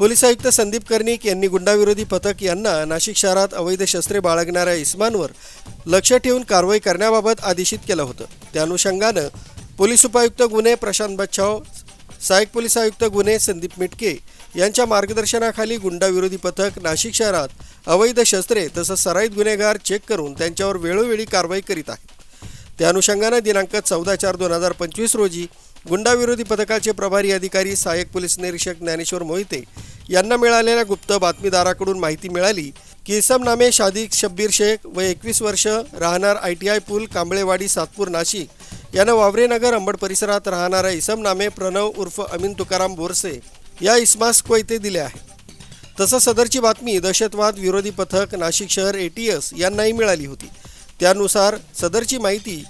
Police आयुक्त संदीप कर्णिक यांनी गुंडाविरोधी पथक यांना नाशिक शहरात अवैध शस्त्रे बाळगणाऱ्या इस्मांवर लक्ष ठेवून कारवाई करण्याबाबत आदेशित केलं होतं. त्या अनुषंगानं पोलीस उपायुक्त गुन्हे प्रशांत बच्छाव सहाय्यक पोलीस आयुक्त गुन्हे संदीप मिटके यांच्या मार्गदर्शनाखाली गुंडाविरोधी पथक नाशिक शहरात अवैध शस्त्रे तसंच सराईत गुन्हेगार चेक करून त्यांच्यावर वेळोवेळी कारवाई करीत आहे त्या अनुषंगानं दिनांक चौदा चार दोन हजार पंचवीस रोजी गुंडाविरोधी पथकाचे प्रभारी अधिकारी सहाय्यक पोलीस निरीक्षक ज्ञानेश्वर मोहिते यांना मिळालेल्या गुप्त बातमीदाराकडून माहिती मिळाली की इसम नामे शादिक शब्बीर शेख व एकवीस वर्ष राहणार आय टी आय पूल कांबळेवाडी सातपूर नाशिक. यानं वावरेनगर अंबड परिसरात राहणाऱ्या इसम नामे प्रणव उर्फ अमीन तुकाराम बोरसे या इस्मास कोयते दिले आहे तसं सदरची बातमी दहशतवाद विरोधी पथक नाशिक शहर ए टी एस यांनाही मिळाली होती. त्यानुसार सदरची माहिती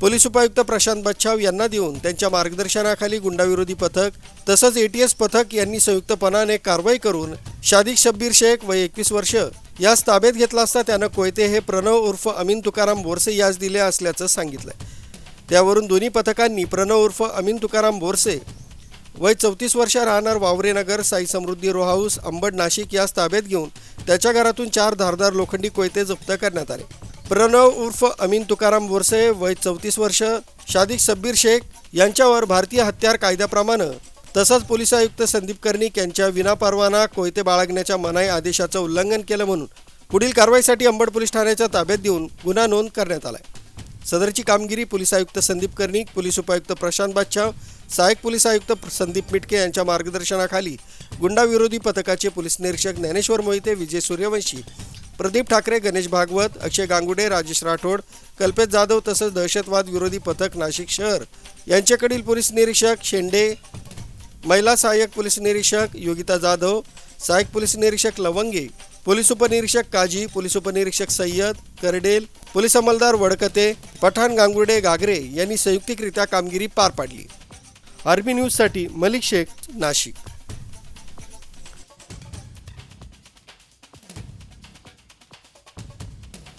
पोलीस उपायुक्त प्रशांत बच्छाव यांना देऊन त्यांच्या मार्गदर्शनाखाली गुंडाविरोधी पथक तसंच ए टी एस पथक यांनी संयुक्तपणाने कारवाई करून शादिक शब्बीर शेख व एकवीस वर्ष यास ताब्यात घेतला असता त्यानं कोयते हे प्रणव उर्फ अमीन तुकाराम बोरसे यास दिले असल्याचं सांगितलं त्यावरून दोन्ही पथकांनी प्रणव उर्फ अमीन तुकाराम बोरसे वय चौतीस वर्ष राहणार वावरेनगर साई समृद्धी रो हाऊस अंबड नाशिक यास ताब्यात घेऊन त्याच्या घरातून चार धारदार लोखंडी कोयते जप्त करण्यात आले. प्रणव उर्फ अमीन तुकाराम बोरसे वय चौतीस वर्ष शादिक सब्बीर शेख यांच्यावर भारतीय हत्यार कायद्याप्रमाणे तसंच पोलीस आयुक्त संदीप कर्णिक यांच्या विनापरवाना कोयते बाळगण्याच्या मनाई आदेशाचं उल्लंघन केलं म्हणून पुढील कारवाईसाठी अंबड पोलीस ठाण्याच्या ताब्यात देऊन गुन्हा नोंद करण्यात आलाय. सदरची कामगिरी पोलीस आयुक्त संदीप कर्णिक पोलीस उपायुक्त प्रशांत बादशाह सहाय्यक पोलीस आयुक्त संदीप मिटके यांच्या मार्गदर्शनाखाली गुंडाविरोधी पथकाचे पोलीस निरीक्षक ज्ञानेश्वर मोहिते विजय सूर्यवंशी प्रदीप ठाकरे गणेश भागवत अक्षय गांगुडे राजेश राठोड कल्पेश जाधव तसंच दहशतवाद विरोधी पथक नाशिक शहर. यांच्याकडील पोलीस निरीक्षक शेंडे महिला सहाय्यक पोलीस निरीक्षक योगिता जाधव सहाय्यक पोलीस निरीक्षक लवंगे पोलीस उपनिरीक्षक काजी पोलीस उपनिरीक्षक सय्यद करडेल पोलीस अंमलदार वडकते पठाण गांगुर्डे गागरे यांनी संयुक्तिकरित्या कामगिरी पार पाडली. आर्मी न्यूजसाठी मलिक शेख नाशिक.